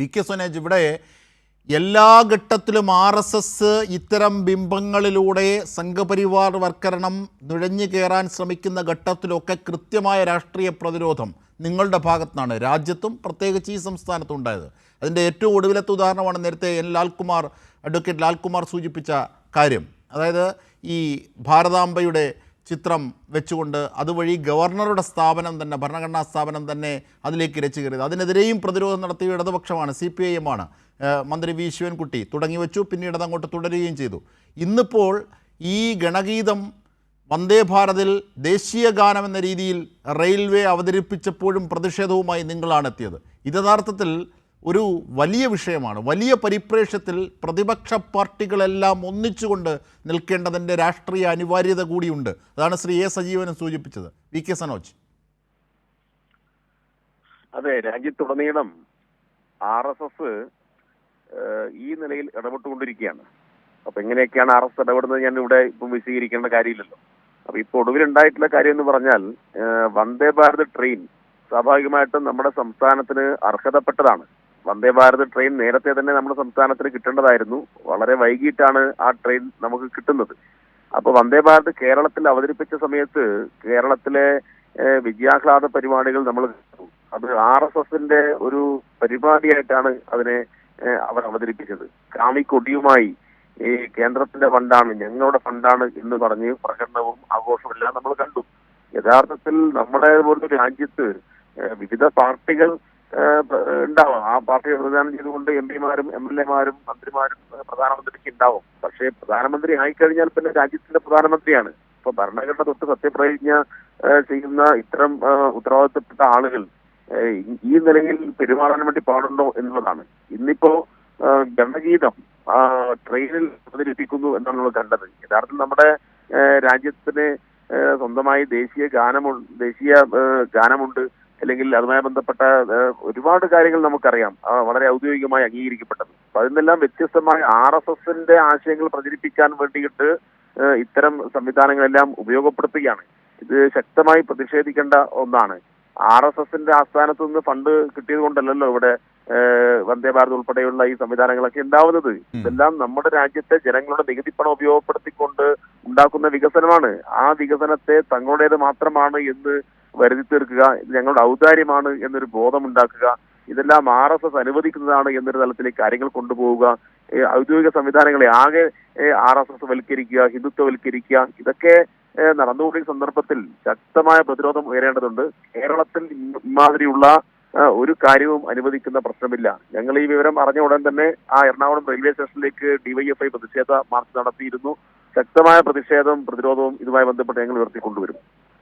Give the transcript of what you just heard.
V K സുനേജ് ഇവിടെ എല്ലാ ഘട്ടത്തിലും ആർ എസ് എസ് ഇത്തരം ബിംബങ്ങളിലൂടെ സംഘപരിവാർ വൽക്കരണം നുഴഞ്ഞു കയറാൻ ശ്രമിക്കുന്ന ഘട്ടത്തിലൊക്കെ കൃത്യമായ രാഷ്ട്രീയ പ്രതിരോധം നിങ്ങളുടെ ഭാഗത്തുനിന്നാണ്. രാജ്യത്തും പ്രത്യേകിച്ച് ഈ സംസ്ഥാനത്തും ഉണ്ടായത്. അതിന്റെ ഏറ്റവും ഒടുവിലത്തെ ഉദാഹരണമാണ് നേരത്തെ എൻ ലാൽകുമാർ അഡ്വക്കേറ്റ് ലാൽകുമാർ സൂചിപ്പിച്ച കാര്യം. അതായത് ഈ ഭാരതാംബയുടെ ചിത്രം വെച്ചുകൊണ്ട് അതുവഴി ഗവർണറുടെ സ്ഥാപനം തന്നെ ഭരണഘടനാ സ്ഥാപനം തന്നെ അതിലേക്ക് ഇരച്ചു കയറിയത്. അതിനെതിരെയും പ്രതിരോധം നടത്തിയ ഇടതുപക്ഷമാണ് സി പി ഐ എമ്മാണ് മന്ത്രി വി ശിവൻകുട്ടി തുടങ്ങി വെച്ചു പിന്നീട് അതങ്ങോട്ട് തുടരുകയും ചെയ്തു. ഇന്നിപ്പോൾ ഈ ഗണഗീതം വന്ദേ ഭാരതിൽ ദേശീയ ഗാനം എന്ന രീതിയിൽ റെയിൽവേ അവതരിപ്പിച്ചപ്പോഴും പ്രതിഷേധവുമായി നിങ്ങളാണ് എത്തിയത്. ഇത് യഥാർത്ഥത്തിൽ ഒരു വലിയ വിഷയമാണ്. വലിയ പരിപ്രേക്ഷ്യത്തിൽ പ്രതിപക്ഷ പാർട്ടികളെല്ലാം ഒന്നിച്ചുകൊണ്ട് നിൽക്കേണ്ടതിന്റെ രാഷ്ട്രീയ അനിവാര്യത കൂടിയുണ്ട്. അതാണ് ശ്രീ എ സജീവനും സൂചിപ്പിച്ചത്. V K Sanoj. അതെ രാജ്യത്തുടനീളം ആർ എസ് എസ് ഈ നിലയിൽ ഇടപെട്ടുകൊണ്ടിരിക്കുകയാണ്. അപ്പൊ എങ്ങനെയൊക്കെയാണ് ആർ എസ് ഇടപെടുന്നത് ഞാൻ ഇവിടെ ഇപ്പം വിശദീകരിക്കേണ്ട കാര്യമില്ലല്ലോ. അപ്പൊ ഇപ്പൊ ഒടുവിലുണ്ടായിട്ടുള്ള കാര്യം എന്ന് പറഞ്ഞാൽ വന്ദേ ഭാരത് ട്രെയിൻ സ്വാഭാവികമായിട്ടും നമ്മുടെ സംസ്ഥാനത്തിന് അർഹതപ്പെട്ടതാണ്. വന്ദേ ഭാരത് ട്രെയിൻ നേരത്തെ തന്നെ നമ്മുടെ സംസ്ഥാനത്തിന് കിട്ടേണ്ടതായിരുന്നു. വളരെ വൈകിട്ടാണ് ആ ട്രെയിൻ നമുക്ക് കിട്ടുന്നത്. അപ്പൊ വന്ദേ ഭാരത് കേരളത്തിൽ അവതരിപ്പിച്ച സമയത്ത് കേരളത്തിലെ വിദ്യാഹ്ലാദ പരിപാടികൾ നമ്മൾ അത് ആർ എസ് എസിന്റെ ഒരു പരിപാടിയായിട്ടാണ് അതിനെ അവർ അവതരിപ്പിച്ചത്. കാമിക്കൊടിയുമായി ഈ കേന്ദ്രത്തിന്റെ ഫണ്ടാണ് ഞങ്ങളുടെ ഫണ്ടാണ് എന്ന് പറഞ്ഞ് പ്രകടനവും ആഘോഷവും എല്ലാം നമ്മൾ കണ്ടു. യഥാർത്ഥത്തിൽ നമ്മുടെ പോലൊരു രാജ്യത്ത് വിവിധ പാർട്ടികൾ ഉണ്ടാവാം. ആ പാർട്ടിയെ പ്രതിദാനം ചെയ്തുകൊണ്ട് എം പിമാരും എം എൽ എമാരും മന്ത്രിമാരും പ്രധാനമന്ത്രിക്ക് ഉണ്ടാവും. പക്ഷേ പ്രധാനമന്ത്രി ആയിക്കഴിഞ്ഞാൽ പിന്നെ രാജ്യത്തിന്റെ പ്രധാനമന്ത്രിയാണ്. ഇപ്പൊ ഭരണഘടന തൊട്ട് സത്യപ്രതിജ്ഞ ചെയ്യുന്ന ഇത്തരം ഉത്തരവാദിത്തപ്പെട്ട ആളുകൾ ഈ- നിലയിൽ പെരുമാറാൻ വേണ്ടി പാടുണ്ടോ എന്നുള്ളതാണ്. ഇന്നിപ്പോ ഗണഗീതം ട്രെയിനിൽ അവതരിപ്പിക്കുന്നു എന്നാണ് നമ്മൾ കണ്ടത്. യഥാർത്ഥത്തിൽ നമ്മുടെ രാജ്യത്തിന് സ്വന്തമായി ദേശീയ ഗാനമുണ്ട് ദേശീയ ഗാനമുണ്ട്. അല്ലെങ്കിൽ അതുമായി ബന്ധപ്പെട്ട ഒരുപാട് കാര്യങ്ങൾ നമുക്കറിയാം. വളരെ ഔദ്യോഗികമായി അംഗീകരിക്കപ്പെട്ടത്. അപ്പൊ അതിൽ നിന്നെല്ലാം വ്യത്യസ്തമായി ആർ എസ് എസിന്റെ ആശയങ്ങൾ പ്രചരിപ്പിക്കാൻ വേണ്ടിയിട്ട് ഇത്തരം സംവിധാനങ്ങളെല്ലാം ഉപയോഗപ്പെടുത്തുകയാണ്. ഇത് ശക്തമായി പ്രതിഷേധിക്കേണ്ട ഒന്നാണ്. ആർ എസ് എസിന്റെ ആസ്ഥാനത്ത് നിന്ന് ഫണ്ട് കിട്ടിയത് കൊണ്ടല്ലല്ലോ ഇവിടെ വന്ദേ ഭാരത് ഉൾപ്പെടെയുള്ള ഈ സംവിധാനങ്ങളൊക്കെ ഉണ്ടാവുന്നത്. ഇതെല്ലാം നമ്മുടെ രാജ്യത്തെ ജനങ്ങളുടെ നികുതി പണം ഉപയോഗപ്പെടുത്തിക്കൊണ്ട് ഉണ്ടാക്കുന്ന വികസനമാണ്. ആ വികസനത്തെ തങ്ങളുടേത് മാത്രമാണ് എന്ന് വരുത്തി തീർക്കുക ഇത് ഞങ്ങളുടെ ഔദാര്യമാണ് എന്നൊരു ബോധം ഉണ്ടാക്കുക ഇതെല്ലാം ആർ എസ് എസ് അനുവദിക്കുന്നതാണ് എന്നൊരു തലത്തിലേക്ക് കാര്യങ്ങൾ കൊണ്ടുപോവുക ഔദ്യോഗിക സംവിധാനങ്ങളെ ആകെ ആർ എസ് എസ് വൽക്കരിക്കുക ഹിന്ദുത്വവൽക്കരിക്കുക ഇതൊക്കെ നടന്നുകൊണ്ടിരിക്കുന്ന സന്ദർഭത്തിൽ ശക്തമായ പ്രതിരോധം ഉയരേണ്ടതുണ്ട്. കേരളത്തിൽ ഇമാതിരിയുള്ള ഒരു കാര്യവും അനുവദിക്കുന്ന പ്രശ്നമില്ല. ഞങ്ങൾ ഈ വിവരം അറിഞ്ഞ ഉടൻ തന്നെ ആ എറണാകുളം റെയിൽവേ സ്റ്റേഷനിലേക്ക് ഡിവൈഎഫ്ഐ പ്രതിഷേധ മാർച്ച് നടത്തിയിരുന്നു. ശക്തമായ പ്രതിഷേധവും പ്രതിരോധവും ഇതുമായി ബന്ധപ്പെട്ട് ഞങ്ങൾ ഉയർത്തിക്കൊണ്ടുവരും.